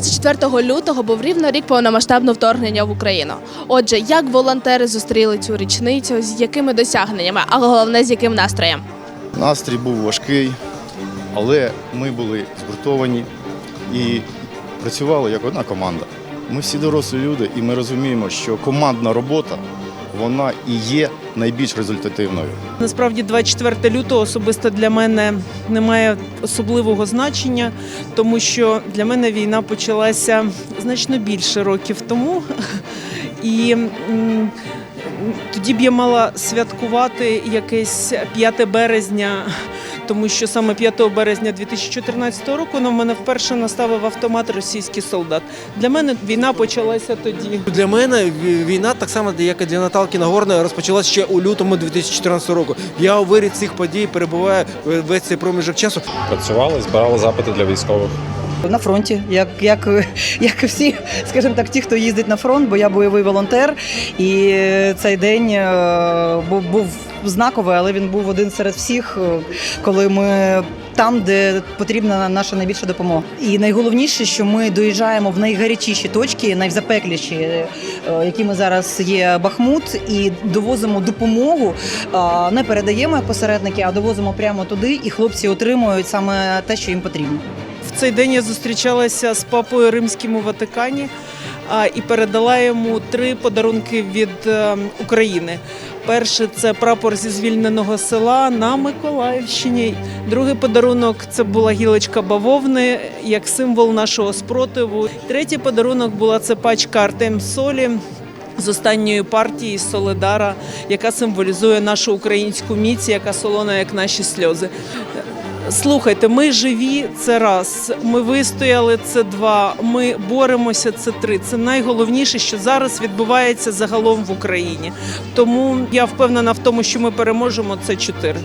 24 лютого був рівно рік повномасштабного вторгнення в Україну. Отже, як волонтери зустріли цю річницю, з якими досягненнями, а головне з яким настроєм? Настрій був важкий, але ми були згуртовані і працювали як одна команда. Ми всі дорослі люди, і ми розуміємо, що командна робота вона і є найбільш результативною. Насправді 24 лютого особисто для мене не має особливого значення, тому що для мене війна почалася значно більше років тому. І тоді б я мала святкувати якесь 5 березня, тому що саме 5 березня 2014 року на мене вперше наставив автомат російський солдат. Для мене війна почалася тоді. Для мене війна, так само як і для Наталки Нагорної, розпочалася ще у лютому 2014 року. Я у вирі цих подій перебуваю весь цей проміжок часу. Працювали, збирали запити для військових. На фронті, як, як, як і всі, скажімо так, ті, хто їздить на фронт, бо я бойовий волонтер. І цей день е, був, був знаковий, але він був один серед всіх, е, коли ми там, де потрібна наша найбільша допомога. І найголовніше, що ми доїжджаємо в найгарячіші точки, найзапекліші, е, якими зараз є Бахмут, і довозимо допомогу. Не передаємо як посередники, а довозимо прямо туди, і хлопці отримують саме те, що їм потрібно. В цей день я зустрічалася з папою римським у Ватикані і передала йому три подарунки від е, України. Перший це прапор зі звільненого села на Миколаївщині. Другий подарунок це була гілочка бавовни як символ нашого спротиву. Третій подарунок була це пачка Артем Солі. З останньої партії Соледара, яка символізує нашу українську міць, яка солона, як наші сльози. Слухайте, ми живі це раз. Ми вистояли це два. Ми боремося це три. Це найголовніше, що зараз відбувається загалом в Україні. Тому я впевнена в тому, що ми переможемо. Це чотири.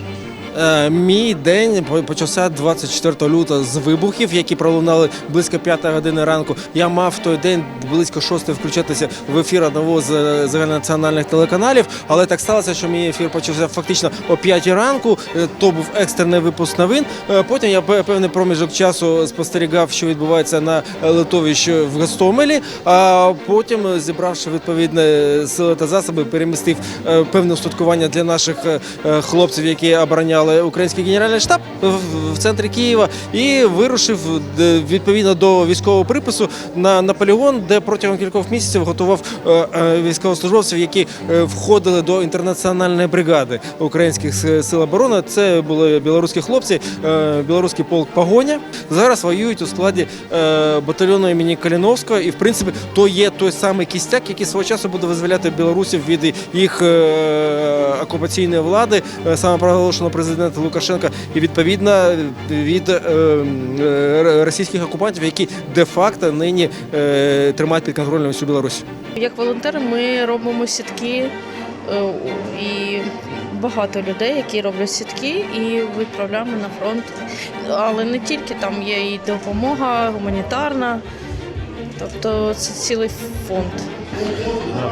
Е, Мій день по- почався 24 лютого з вибухів, які пролунали близько 5 години ранку. Я мав той день близько 6 включатися в ефір одного з е, загальнонаціональних телеканалів, але так сталося, що мій ефір почався фактично о 5 ранку. Е, То був екстрений випуск новин. Потім я певний проміжок часу спостерігав, що відбувається на литовищі в Гостомелі. А потім, зібравши відповідне сили та засоби, перемістив певне устаткування для наших хлопців, які обороняли український генеральний штаб в- центрі Києва, і вирушив е, відповідно до військового припису на, на полігон, де протягом кількох місяців готував е, е, військовослужбовців, які входили до інтернаціональної бригади українських сил оборони. Це були білоруські хлопці, білоруський полк Погоня. Зараз воюють у складі батальйону імені Каліновського, і в принципі то є той самий кістяк, який свого часу буде визволяти білорусів від їх окупаційної влади, е, самопроголошеного президента Лукашенка, і відповідно від е, е, російських окупантів, які де-факто нині е, тримають під контролем всю Білорусь. Як волонтери ми робимо сітки і багато людей, які роблять сітки і відправляємо на фронт. Але не тільки там є і допомога гуманітарна, тобто це цілий фонд.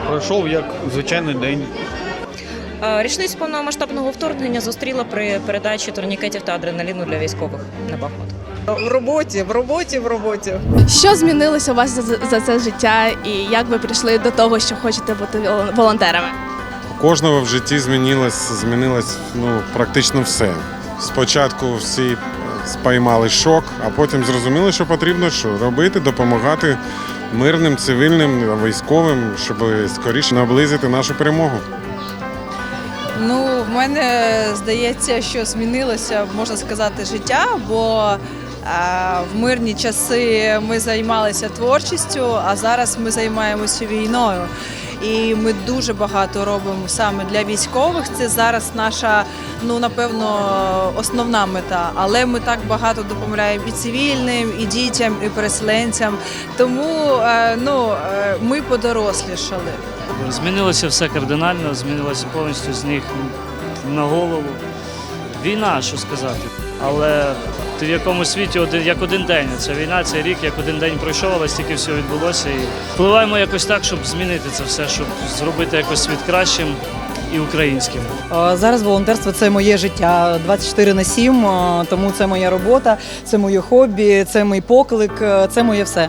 Пройшов як звичайний день. Е, Річницю повномасштабного вторгнення зустріла при передачі турнікетів та адреналіну для військових на Бахмут. В роботі, в роботі, в роботі. Що змінилося у вас за, за це життя, і як ви прийшли до того, що хочете бути волонтерами? У кожного в житті змінилось, змінилось ну, практично все. Спочатку всі спіймали шок, а потім зрозуміли, що потрібно що робити, допомагати мирним, цивільним, військовим, щоб скоріше наблизити нашу перемогу. В мене здається, що змінилося, можна сказати, життя, бо е, в мирні часи ми займалися творчістю, а зараз ми займаємося війною. І ми дуже багато робимо саме для військових. Це зараз наша, ну напевно, основна мета. Але ми так багато допомагаємо і цивільним, і дітям, і переселенцям. Тому е, ну, е, ми подорослішали. Змінилося все кардинально, змінилося повністю з них на голову. Війна, що сказати. Але ти в якому світі один, як один день. Ця війна, цей рік, як один день пройшов, але стільки всього відбулося. І впливаємо якось так, щоб змінити це все, щоб зробити якось світ кращим і українським. Е, Зараз волонтерство це моє життя 24 на 7, е, тому це моя робота, це моє хобі, це мій поклик, е, це моє все.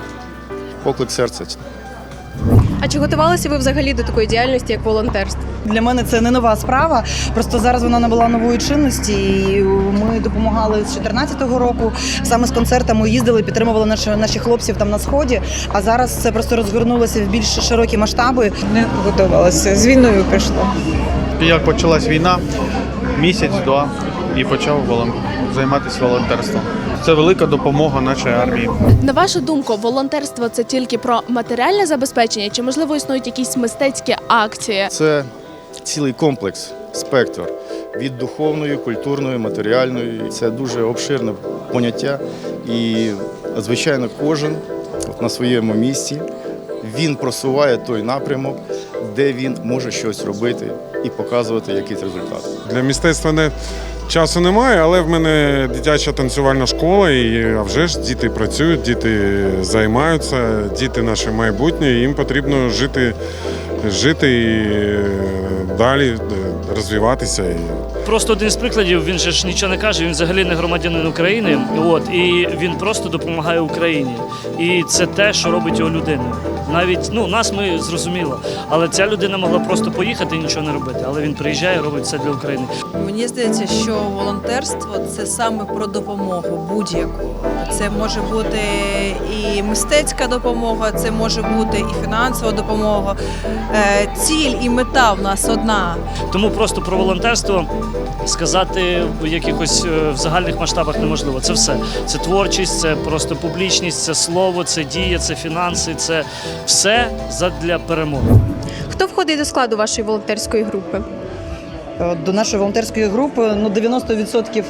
поклик серця. А чи готувалися ви взагалі до такої діяльності, як волонтерство? Для мене це не нова справа. Просто зараз вона набула нової чинності. І ми допомагали з 2014 року. Саме з концертами їздили, підтримували наші, наших хлопців там на сході. А зараз це просто розгорнулося в більш широкі масштаби. Не готувалася. З війною прийшла. Як почалась війна, місяць-два і почав займатися волонтерством. Це велика допомога нашій армії. На вашу думку, волонтерство це тільки про матеріальне забезпечення, чи можливо існують якісь мистецькі акції? Це цілий комплекс, спектр від духовної, культурної, матеріальної. Це дуже обширне поняття. І, звичайно, кожен от на своєму місці він просуває той напрямок, де він може щось робити і показувати якийсь результат. Для мистецтва не часу немає, але в мене дитяча танцювальна школа, і а вже ж діти працюють, діти займаються, діти наше майбутнє, і їм потрібно жити, жити і е, далі е, розвиватися. Просто один з прикладів, він же ж нічого не каже, він взагалі не громадянин України. От, і він просто допомагає Україні. І це те, що робить його людиною. Навіть ну, нас ми зрозуміло, але ця людина могла просто поїхати і нічого не робити. Але він приїжджає робить все для України. Мені здається, що волонтерство це саме про допомогу будь-яку. Це може бути і мистецька допомога, це може бути і фінансова допомога. Е, Ціль і мета в нас одна. Тому просто про волонтерство сказати в якихось е, в загальних масштабах неможливо. Це все. Це творчість, це просто публічність, це слово, це дія, це фінанси, це все задля перемоги. Хто входить до складу вашої волонтерської групи? Е, До нашої волонтерської групи ну 90%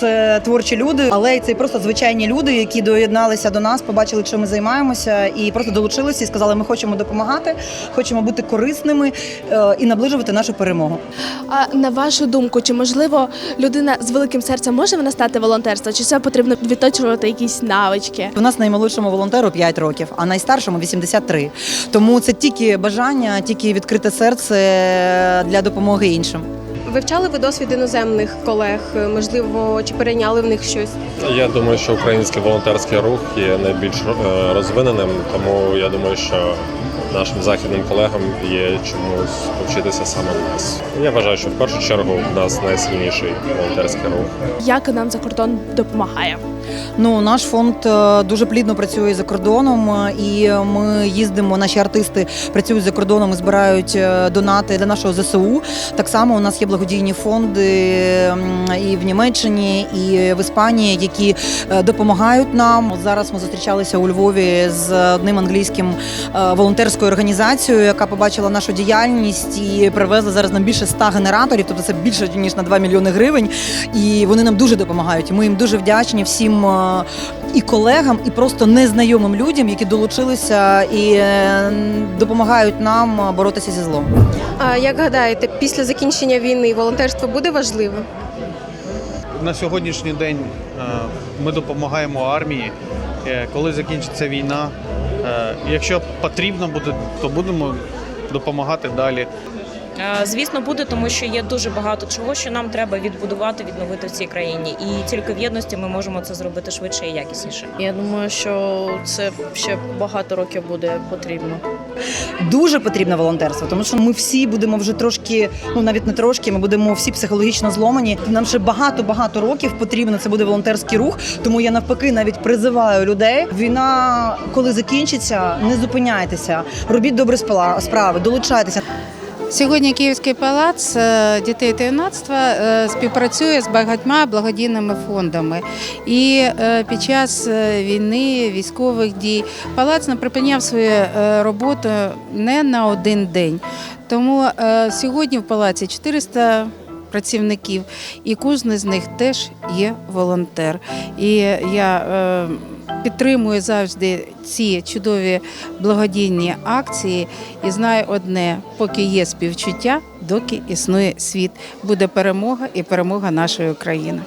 це творчі люди, але це просто звичайні люди, які доєдналися до нас, побачили, чим ми займаємося, і просто долучилися і сказали, ми хочемо допомагати, хочемо бути корисними е, і наближувати нашу перемогу. А на вашу думку, чи можливо людина з великим серцем може вона стати волонтерством? Чи це потрібно відточувати якісь навички? У нас наймолодшому волонтеру 5 років, а найстаршому 83. Тому це тільки бажання, тільки відкрите серце для допомоги іншим. Вивчали ви досвід іноземних колег? Можливо, чи перейняли в них щось? Я думаю, що український волонтерський рух є найбільш е, розвиненим, тому я думаю, що нашим західним колегам є чомусь повчитися саме в нас. Я вважаю, що в першу чергу в нас найсильніший волонтерський рух. Як нам за кордон допомагає? Ну, наш фонд е, дуже плідно працює за кордоном, е, і ми їздимо. Наші артисти працюють за кордоном і збирають донати для нашого ЗСУ. Так само у нас є благодійні фонди і в Німеччині, і в Іспанії, які е, допомагають нам. Зараз ми зустрічалися у Львові з одним англійським е, волонтерською організацією, яка побачила нашу діяльність і привезла зараз нам більше 100 генераторів, тобто це більше ніж на 2 мільйони гривень. І вони нам дуже допомагають. Ми їм дуже вдячні всім е, і колегам, і просто незнайомим людям, які долучилися і е, допомагають нам боротися зі злом. А як гадаєте, після закінчення війни волонтерство буде важливим? На сьогоднішній день е, ми допомагаємо армії. Е, Коли закінчиться війна, якщо потрібно буде, то будемо допомагати далі. Е, Звісно, буде, тому що є дуже багато чого, що нам треба відбудувати, відновити в цій країні. І тільки в єдності ми можемо це зробити швидше і якісніше. Я думаю, що це ще багато років буде потрібно. Дуже потрібне волонтерство, тому що ми всі будемо вже трошки, ну навіть не трошки, ми будемо всі психологічно зломані. Нам ще багато багато років потрібно. Це буде волонтерський рух. Тому я навпаки навіть призиваю людей. Війна, коли закінчиться, не зупиняйтеся, робіть добрі спала- справи, долучайтеся. Сьогодні Київський палац е, дітей та е, співпрацює з багатьма благодійними фондами. І е, під час війни, військових дій, палац не припиняв свою роботу не на один день. Тому сьогодні в палаці 400 працівників, і кожен з них теж є волонтер. І я е, підтримую завжди ці чудові благодійні акції і знаю одне: поки є співчуття, доки існує світ, буде перемога і перемога нашої України.